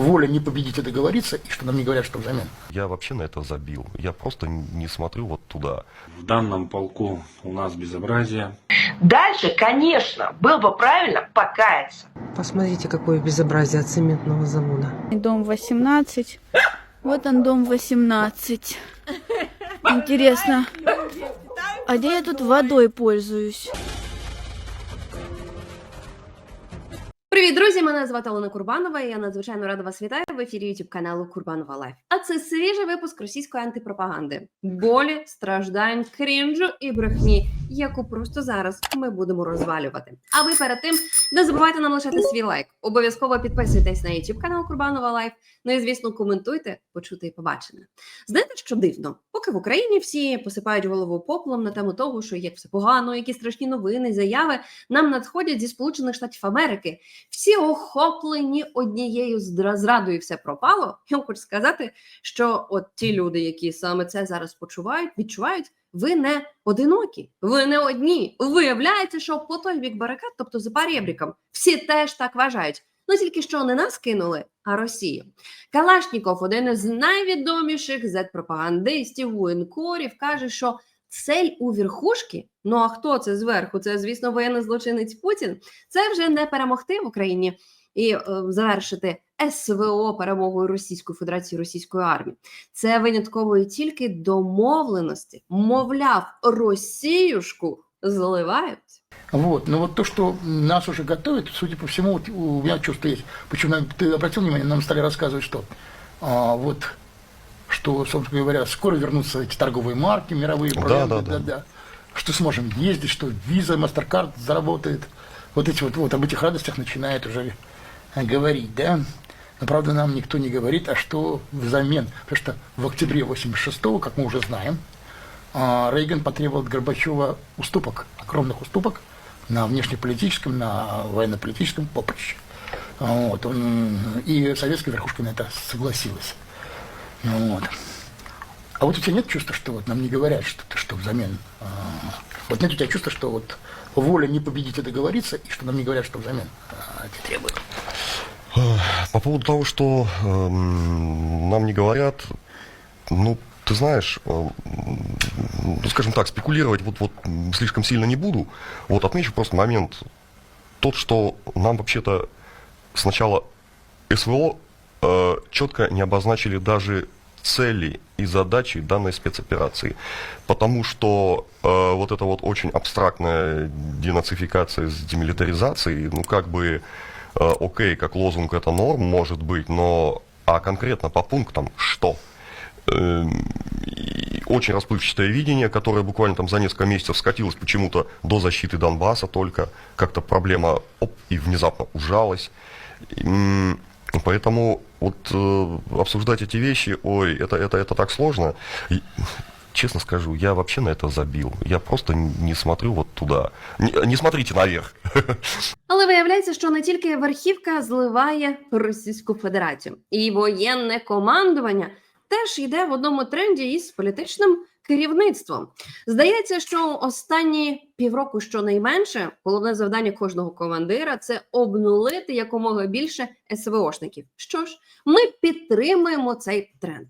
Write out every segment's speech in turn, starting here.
воля не победить и договориться, и что нам не говорят, что взамен. Я вообще на это забил. Я просто не смотрю вот туда. В данном полку у нас безобразие. Дальше, конечно, было бы правильно покаяться. Посмотрите, какое безобразие от цементного завода. Дом 18. Вот он, дом 18. Интересно, а где я тут водой пользуюсь? Привіт, друзі! Мене звати Олена Курбанова. і Я надзвичайно рада вас вітаю в ефірі YouTube каналу Курбанова Лайф. А це свіжий випуск російської антипропаганди, болі, страждань, крінжу і брехні, яку просто зараз ми будемо розвалювати. А ви перед тим не забувайте нам лишати свій лайк. Обов'язково підписуйтесь на YouTube канал Курбанова Лайф. Ну і звісно, коментуйте, почути і побачене. Знаєте, що дивно? Поки в Україні всі посипають голову поплом на тему того, що як все погано, які страшні новини, заяви нам надходять зі Сполучених Штатів Америки всі охоплені однією зрадою, все пропало. Я вам хочу сказати, що от ті люди, які саме це зараз почувають, відчувають, ви не одинокі, ви не одні. Виявляється, що по той бік барикад, тобто за парєбріком, всі теж так вважають. Ну тільки що не нас кинули, а Росію. Калашніков, один із найвідоміших зет-пропагандистів, воєнкорів, каже, що цель у верхушки, ну а хто це зверху? Це, звісно, воєнний злочинець Путін. Це вже не перемогти в Україні і е, завершити СВО перемогою Російської Федерації Російської армії. Це винятково і тільки домовленості. Мовляв, Росіюшку зливають. Вот. Но вот то, что нас уже готовят, судя по всему, вот у меня чувство есть. Почему нам- ты обратил внимание, нам стали рассказывать, что а, вот что, собственно говоря, скоро вернутся эти торговые марки мировые, Да, бренды, да, да. что сможем ездить, что виза, MasterCard заработает. Вот эти вот, вот об этих радостях начинает уже э, говорить, да. Но правда нам никто не говорит, а что взамен. Потому что в октябре 86-го, как мы уже знаем, а, Рейган потребовал от Горбачева уступок, огромных уступок на внешнеполитическом, на военно-политическом поприще. Вот, и советская верхушка на это согласилась. Вот. А вот у тебя нет чувства, что вот нам не говорят что-то, что взамен? а, Вот нет у тебя чувства, что вот воля не победить и договориться, и что нам не говорят, что взамен а, это требует? По поводу того, что эм, нам не говорят, ну, ты знаешь, эм, ну, скажем так, спекулировать вот, вот слишком сильно не буду. Вот отмечу просто момент тот, что нам вообще-то сначала СВО э, четко не обозначили даже цели и задачи данной спецоперации. Потому что э, вот эта вот очень абстрактная денацификация с демилитаризацией, ну как бы, э, окей, как лозунг это норм может быть, но а конкретно по пунктам что? Эм, очень расплывчатое видение, которое буквально там за несколько месяцев скатилось почему-то до защиты Донбасса только. Как-то проблема оп, и внезапно ужалась. Поэтому вот э, обсуждать эти вещи, ой, это, это, это так сложно. Честно скажу, я вообще на это забил. Я просто не смотрю вот туда. Не, не смотрите наверх. Але виявляється, що не тільки верхівка зливає Російську Федерацію, і воєнне командування теж йде в одному тренді із політичним керівництвом. Здається, що останні півроку, щонайменше, головне завдання кожного командира це обнулити якомога більше СВОшників. Що ж, ми підтримуємо цей тренд.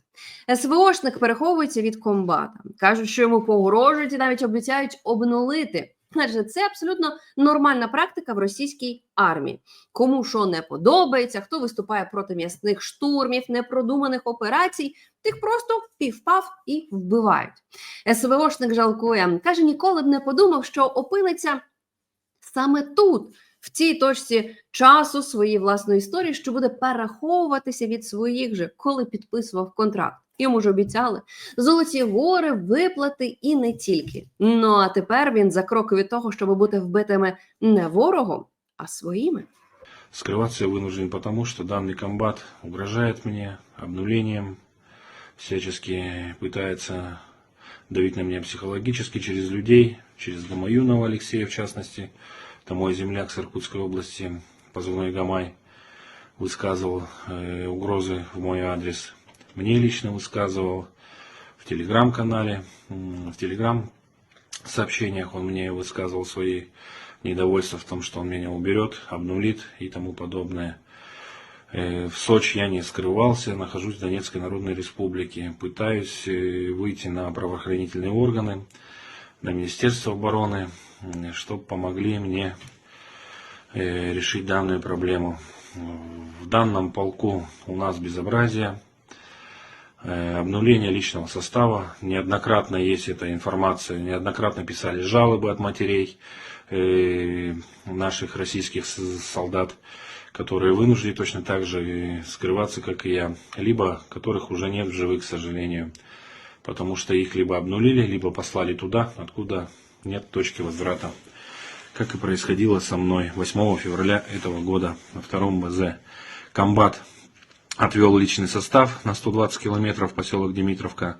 СВОшник переховується від комбата, кажуть, що йому погрожують і навіть обіцяють обнулити. Адже це абсолютно нормальна практика в російській армії. Кому що не подобається, хто виступає проти м'ясних штурмів, непродуманих операцій, тих просто півпав і вбивають. СВОшник жалкує, каже, ніколи б не подумав, що опиниться саме тут, в цій точці часу своєї власної історії, що буде переховуватися від своїх же, коли підписував контракт. Йому ж обіцяли золоті гори, виплати і не тільки. Ну а тепер він за крок від того, щоб бути вбитими не ворогом, а своїми. Скрываться я вынужден потому, что данный комбат угрожает мне обнулением, всячески пытается давить на меня психологически через людей, через Гамаюнова Алексея в частности. Это мой земляк с Иркутской области, позывной Гамай, высказывал э, угрозы в мой адрес. Мне лично высказывал в телеграм-канале, в телеграм сообщениях он мне высказывал свои недовольство в том, что он меня уберет, обнулит и тому подобное. Э, В Сочи я не скрывался, нахожусь в Донецкой Народной Республике. Пытаюсь э, выйти на правоохранительные органы, на Министерство обороны, чтобы помогли мне э, решить данную проблему. В данном полку у нас безобразие, э, обнуление личного состава. Неоднократно есть эта информация, неоднократно писали жалобы от матерей э, наших российских солдат, которые вынуждены точно так же скрываться, как и я, либо которых уже нет в живых, к сожалению, потому что их либо обнулили, либо послали туда, откуда нет точки возврата как и происходило со мной 8 февраля этого года на втором БЗ. Комбат отвел личный состав на 120 километров в поселок Димитровка,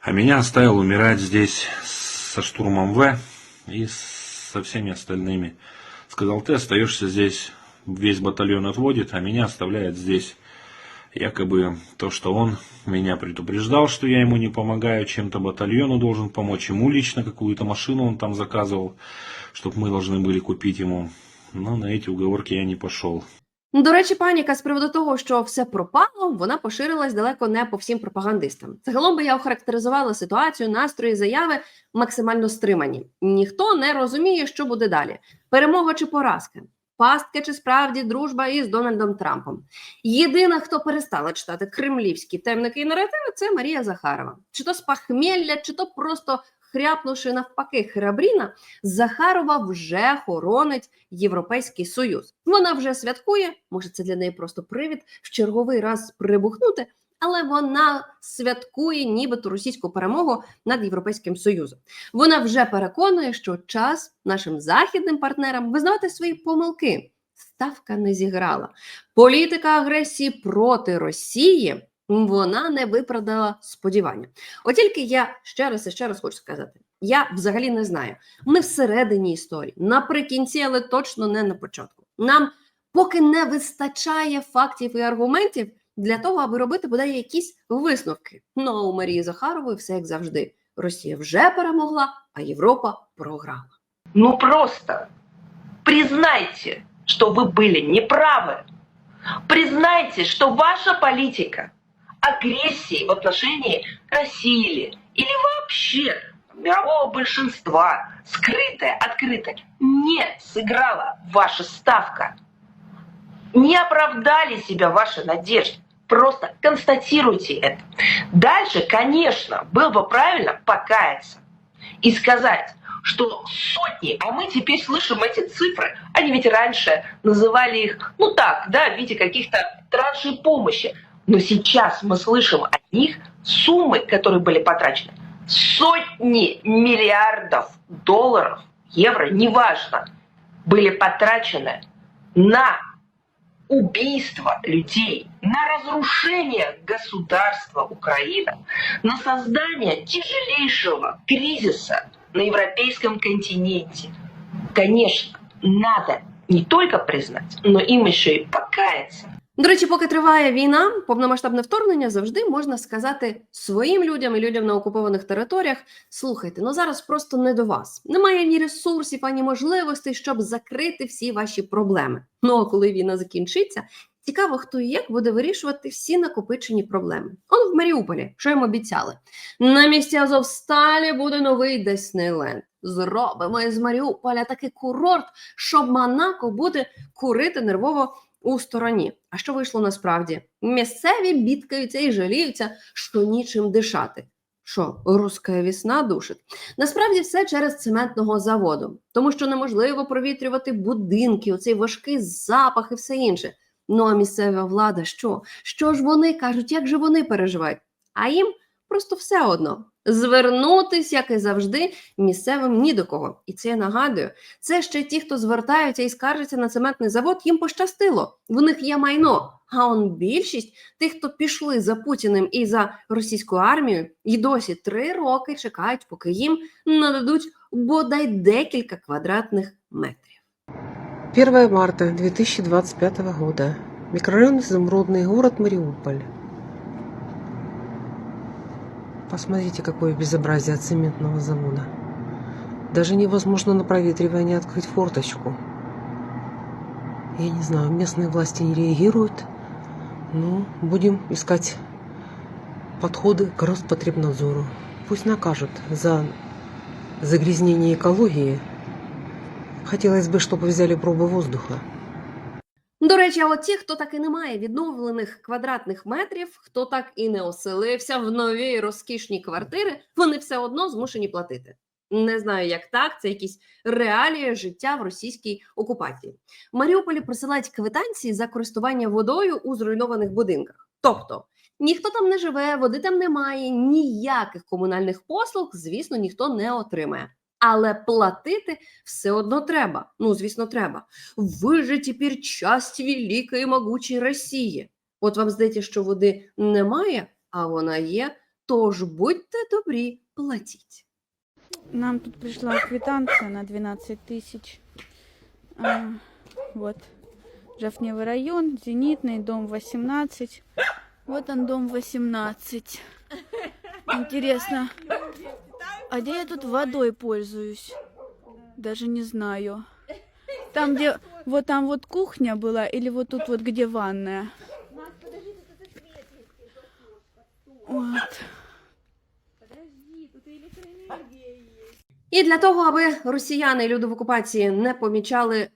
а меня оставил умирать здесь со штурмом В и со всеми остальными. Сказал, ты остаешься здесь, весь батальон отводит, а меня оставляет здесь. Якобы то, что он меня предупреждал, что я ему не помогаю, чем-то батальону должен помочь, ему лично какую-то машину он там заказывал, чтобы мы должны были купить ему. Но на эти уговорки я не пошел. До речі, паніка з приводу того, що все пропало, вона поширилась далеко не по всім пропагандистам. Загалом би я охарактеризувала ситуацію, настрої, заяви максимально стримані. Ніхто не розуміє, що буде далі: перемога чи поразка. Пастка чи справді дружба із Дональдом Трампом. Єдина, хто перестала читати кремлівські темники і наративи, це Марія Захарова. Чи то з пахмілля, чи то просто хряпнувши навпаки храбріна, Захарова вже хоронить Європейський Союз. Вона вже святкує, може, це для неї просто привід в черговий раз прибухнути, але вона святкує нібито російську перемогу над Європейським Союзом. Вона вже переконує, що час нашим західним партнерам визнавати свої помилки. Ставка не зіграла. Політика агресії проти Росії вона не виправдала сподівання. От тільки я ще раз і ще раз хочу сказати: я взагалі не знаю. Ми всередині історії, наприкінці, але точно не на початку. Нам поки не вистачає фактів і аргументів для того, аби робити бодай якісь висновки. Ну а у Марії Захарової все як завжди. Росія вже перемогла, а Європа програла. Ну просто признайте, что вы были неправы. Признайте, что ваша политика агрессии в отношении России или- или вообще мирового большинства, скрытая, открытая, не сыграла ваша ставка. Не оправдали себя ваши надежды. Просто констатируйте это. Дальше, конечно, было бы правильно покаяться и сказать, что сотни, а мы теперь слышим эти цифры, они ведь раньше называли их, ну так, да, в виде каких-то траншей помощи, но сейчас мы слышим о них суммы, которые были потрачены, сотни миллиардов долларов, евро, неважно, были потрачены на убийство людей, на разрушение государства Украина, на создание тяжелейшего кризиса на европейском континенте. Конечно, надо не только признать, но им еще и покаяться. До речі, поки триває війна, повномасштабне вторгнення завжди можна сказати своїм людям і людям на окупованих територіях: слухайте, ну зараз просто не до вас. Немає ні ресурсів, ані можливостей, щоб закрити всі ваші проблеми. Ну а коли війна закінчиться, цікаво, хто і як буде вирішувати всі накопичені проблеми. Он в Маріуполі, що їм обіцяли. На місці Азовсталі буде новий Деснейленд. Зробимо із Маріуполя такий курорт, що Монако буде курити нервово у стороні. А що вийшло насправді? Місцеві бідкаються і жаліються, що нічим дишати. Що, руська вісна душить? Насправді все через цементного заводу, тому що неможливо провітрювати будинки, оцей важкий запах і все інше. Ну а місцева влада що? Що ж вони кажуть, як же вони переживають? А їм просто все одно. Звернутись, як і завжди, місцевим ні до кого. І це я нагадую, це ще ті, хто звертаються і скаржаться на цементний завод, їм пощастило. В них є майно. А он більшість тих, хто пішли за Путіним і за російську армію, і досі три роки чекають, поки їм нададуть бодай декілька квадратних метрів. 1 марта 2025 года. Микрорайон Изумрудный, город Мариуполь. Посмотрите, какое безобразие от цементного завода. Даже невозможно на проветривание открыть форточку. Я не знаю, местные власти не реагируют. Ну, будем искать подходы к Роспотребнадзору. Пусть накажут за загрязнение экологии. Хотелось бы, чтобы взяли пробы воздуха. До речі, а от ті, хто так і не має відновлених квадратних метрів, хто так і не оселився в новій розкішній квартири, вони все одно змушені платити. Не знаю, як так, це якісь реалії життя в російській окупації. В Маріуполі присилають квитанції за користування водою у зруйнованих будинках. Тобто ніхто там не живе, води там немає, ніяких комунальних послуг, звісно, ніхто не отримає. Але платити все одно треба. Ну, звісно, треба. Ви же тепер часть великої могучої Росії. От вам здається, що води немає, а вона є. Тож будьте добрі, платіть. Нам тут пришла квитанция на 12 тысяч. А, вот. Жафневый район, Зенитный, дом 18. Вот он, дом 18. Интересно, а где я тут водой пользуюсь? Даже не знаю. Там, где... Вот там вот кухня была, или вот тут вот, где ванная? Вот. І для того, аби росіяни і люди в окупації не помічали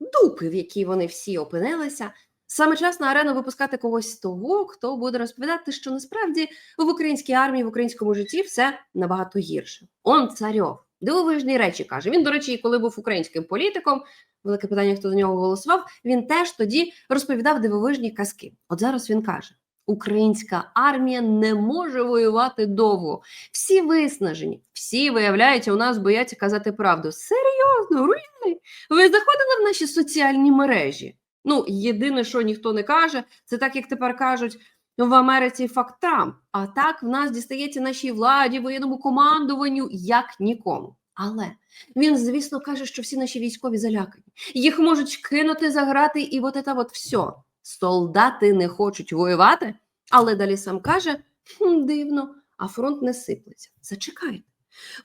дупи, в якій вони всі опинилися, саме час на арену випускати когось того, хто буде розповідати, що насправді в українській армії, в українському житті все набагато гірше. Он царьов. Дивовижні речі каже. Він, до речі, коли був українським політиком, велике питання, хто за нього голосував. Він теж тоді розповідав дивовижні казки. От зараз він каже: Українська армія не може воювати довго. Всі виснажені, всі, виявляється, у нас бояться казати правду. Серйозно, руїни. Ви заходили в наші соціальні мережі? Ну, єдине, що ніхто не каже, це так, як тепер кажуть в Америці факт Трамп. А так в нас дістається нашій владі, воєнному командуванню, як нікому. Але він, звісно, каже, що всі наші військові залякані. Їх можуть кинути, заграти, і от це от все. Солдати не хочуть воювати, але далі сам каже: «Хм, дивно, а фронт не сиплеться. Зачекайте.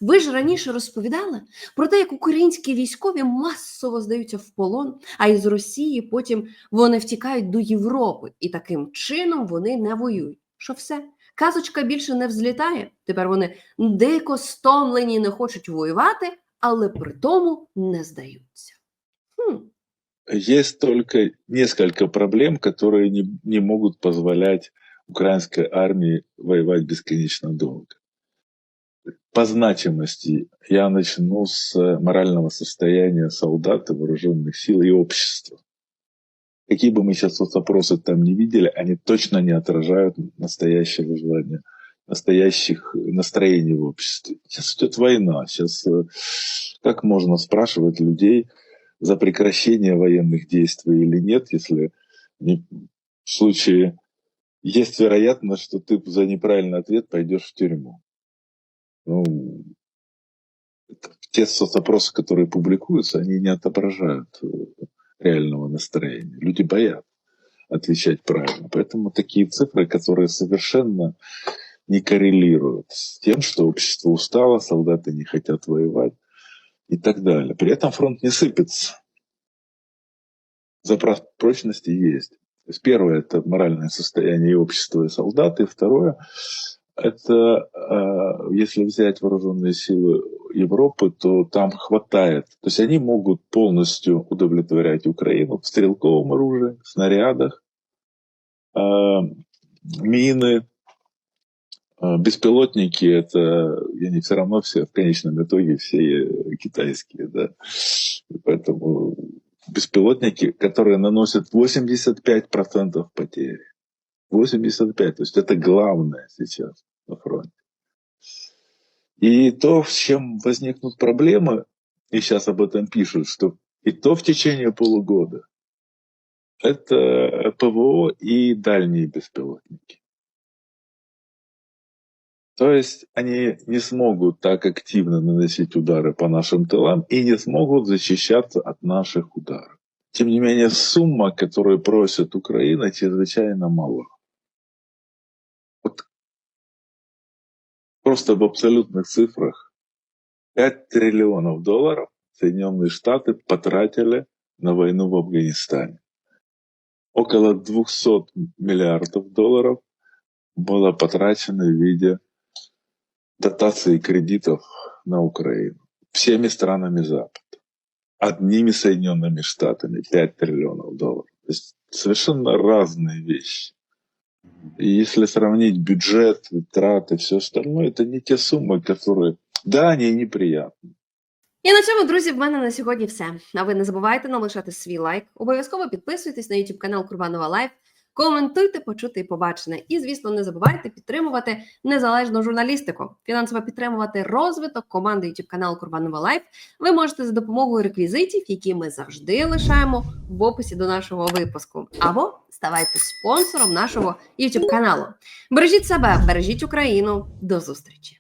Ви ж раніше розповідали про те, як українські військові масово здаються в полон, а із Росії потім вони втікають до Європи, і таким чином вони не воюють. Що все? Казочка більше не взлітає. Тепер вони дико стомлені, не хочуть воювати, але при тому не здаються. Хм. Есть только несколько проблем, которые не, не могут позволять украинской армии воевать бесконечно долго. По значимости я начну с морального состояния солдат и вооруженных сил и общества. Какие бы мы сейчас вот опросы там не видели, они точно не отражают настоящего желания, настоящих настроений в обществе. Сейчас идет война. Сейчас э, как можно спрашивать людей за прекращение военных действий или нет, если не- в случае есть вероятность, что ты за неправильный ответ пойдешь в тюрьму. Ну, те соцопросы, которые публикуются, они не отображают э, реального настроения. Люди боятся отвечать правильно. Поэтому такие цифры, которые совершенно не коррелируют с тем, что общество устало, солдаты не хотят воевать и так далее. При этом фронт не сыпется. Запрос прочности есть. То есть первое это моральное состояние и общества, и солдат, и второе это э, если взять вооруженные силы Европы, то там хватает. То есть они могут полностью удовлетворять Украину в стрелковом оружии, снарядах, э, мины, э, беспилотники. Это они все равно все в конечном итоге все китайские, да. Поэтому беспилотники, которые наносят 85% потерь. 85, то есть это главное сейчас на фронте. И то, с чем возникнут проблемы, и сейчас об этом пишут, что и то в течение полугода, это ПВО и дальние беспилотники. То есть они не смогут так активно наносить удары по нашим тылам и не смогут защищаться от наших ударов. Тем не менее, сумма, которую просит Украина, чрезвычайно мала. Просто в абсолютных цифрах 5 триллионов долларов Соединенные Штаты потратили на войну в Афганистане. около 200 миллиардов долларов было потрачено в виде дотаций и кредитов на Украину всеми странами Запада. Одними Соединенными Штатами 5 триллионов долларов. То есть совершенно разные вещи. И если сравнить бюджет, траты, все остальное, это не те суммы, которые... Да, они неприятны. І на цьому, друзі, в мене на сьогодні все. А ви не забувайте налишати свій лайк. Обов'язково підписуйтесь на YouTube канал Курбанова Лайф. Коментуйте, почути і побачене. І, звісно, не забувайте підтримувати незалежну журналістику, фінансово підтримувати розвиток команди YouTube каналу Курбанова Лайф. Ви можете за допомогою реквізитів, які ми завжди лишаємо в описі до нашого випуску, або ставайте спонсором нашого YouTube каналу. Бережіть себе, бережіть Україну. До зустрічі!